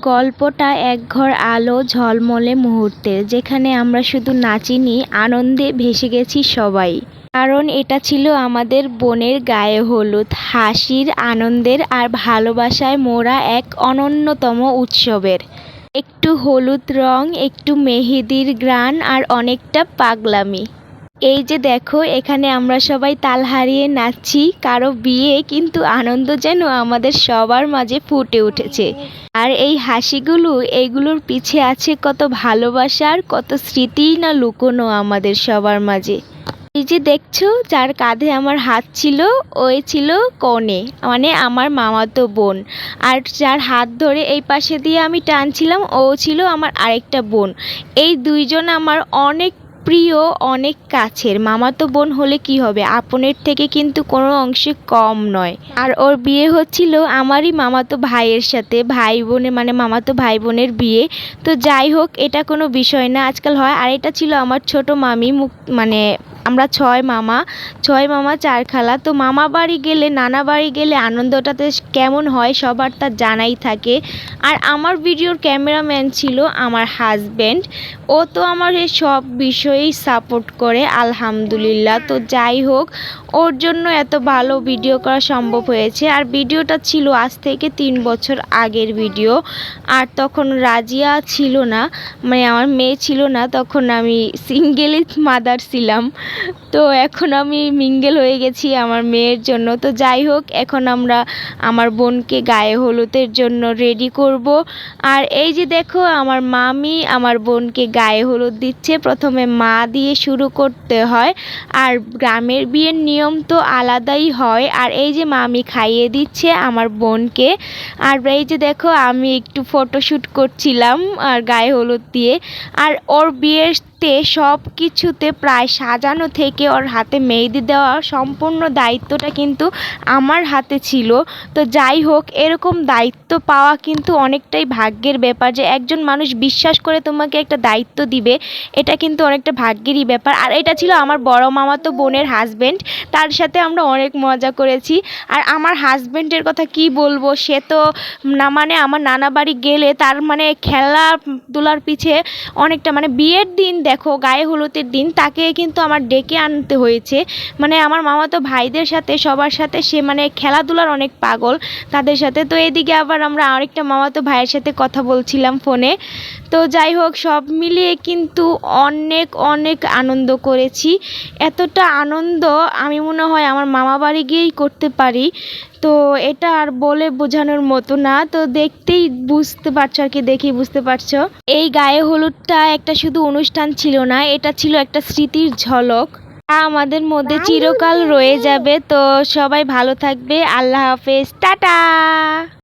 গল্পটা একঘর আলো ঝলমলে মুহূর্তের যেখানে আমরা শুধু নাচিনি, আনন্দে ভেসে গেছি সবাই। কারণ এটা ছিল আমাদের বোনের গায়ে হলুদ, হাসির, আনন্দের আর ভালোবাসায় মোরা এক অনন্যতম উৎসবের। একটু হলুদ রং, একটু মেহেদির গ্রান আর অনেকটা পাগলামি। এই যে দেখো, এখানে আমরা সবাই তাল হারিয়ে নাচছি, কারও বিয়ে কিন্তু আনন্দ যেন আমাদের সবার মাঝে ফুটে উঠেছে। আর এই হাসিগুলো এইগুলোর পিছে আছে কত ভালোবাসার কত স্মৃতিই না লুকোনো আমাদের সবার মাঝে। এই যে দেখছ, যার কাঁধে আমার হাত ছিল, ওই ছিল কনে মানে আমার মামাতো বোন। আর যার হাত ধরে এই পাশে দিয়ে আমি টানছিলাম, ও ছিল আমার আরেকটা বোন। এই দুইজন আমার অনেক প্রিয় অনেক কাছের। মামাতো বোন হলে কি হবে? আপনের থেকে কিন্তু কোনো অংশে কম নয়। আর ওর বিয়ে হচ্ছিল আমারই মামাতো ভাইয়ের সাথে। ভাই বোনের মানে মামাতো ভাই বোনের বিয়ে। তো যাই হোক, এটা কোনো বিষয় না। আজকাল হয়, আর এটা ছিল আমার ছোট মামি মুখ মানে আমরা ছয় মামা। ছয় মামা চার খালা তো মামা বাড়ি গেলে, নানা বাড়ি গেলে আনন্দটাতে কেমন হয় সবার তা জানাই থাকে। আর আমার ভিডিওর ক্যামেরাম্যান ছিল আমার হাজব্যান্ড ও তো আমার এই সব বিষয়েই সাপোর্ট করে, আলহামদুলিল্লাহ। তো যাই হোক, ওর জন্য এত ভালো ভিডিও করা সম্ভব হয়েছে। আর ভিডিওটা ছিল আজ থেকে তিন বছর আগের ভিডিও আর তখন রাজিয়া ছিল না মানে আমার মেয়ে ছিল না, তখন আমি সিঙ্গেলই মাদার ছিলাম। তো এখন আমি মিঙ্গেল হয়ে গেছি আমার মেয়ের জন্য। তো যাই হোক, এখন আমরা আমার বোনকে গায়ে হলুদের জন্য রেডি করব। আর এই যে দেখো, আমার মামি আমার বোনকে গায়ে হলুদ দিচ্ছে। প্রথমে মা দিয়ে শুরু করতে হয়। আর গ্রামের বিয়ের নিয়ম তো আলাদাই হয়। আর এই যে মামি খাইয়ে দিচ্ছে আমার বোনকে। আর এই যে দেখো, আমি একটু ফটোশ্যুট করছিলাম আর গায়ে হলুদ দিয়ে। আর ওর বিয়েতে সব কিছুতে প্রায় সাজানো থেকে ওর হাতে মেহেদি দেওয়া সম্পূর্ণ দায়িত্বটা কিন্তু আমার হাতে ছিল। তো যাই হোক, এরকম দায়িত্ব পাওয়া কিন্তু অনেকটাই ভাগ্যের ব্যাপার যে একজন মানুষ বিশ্বাস করে তোমাকে একটা দায়িত্ব দিবে, এটা কিন্তু অনেকটা ভাগ্যেরই ব্যাপার। আর এটা ছিল আমার বড় মামাতো বোনের হাজবেন্ড তার সাথে আমরা অনেক মজা করেছি। আর আমার হাজবেন্ডের কথা কি বলব, সে তো না মানে আমার নানা বাড়ি গেলে তার মানে খেলাধুলার পিছে অনেকটা মানে বিয়ের দিন দেখো, গায়ে হলুদের দিন, তাকে কিন্তু আমার ডেকে আনতে হয়েছে। মানে আমার মামাতো ভাইদের সাথে, সবার সাথে সে মানে খেলাধুলার অনেক পাগল। তাদের সাথে। তো এদিকে আবার আমরা আরেকটা মামাতো ভাইয়ের সাথে কথা বলছিলাম ফোনে। তো যাই হোক, সব মিলিয়ে কিন্তু অনেক অনেক আনন্দ করেছি। এতটা আনন্দ আমি মনে হয় আমার মামা বাড়ি গিয়েই করতে পারি। তো এটা আর বলে বোঝানোর মতো না। তো দেখতেই বুঝতে পারছ আর কি, দেখেই বুঝতে পারছ। এই গায়ে হলুদটা একটা শুধু অনুষ্ঠান ছিল না, এটা ছিল একটা স্মৃতির ঝলক। আমাদের মধ্যে চিরকাল রয়ে যাবে তো সবাই ভালো থাকবে। আল্লাহ হাফেজ। টাটা।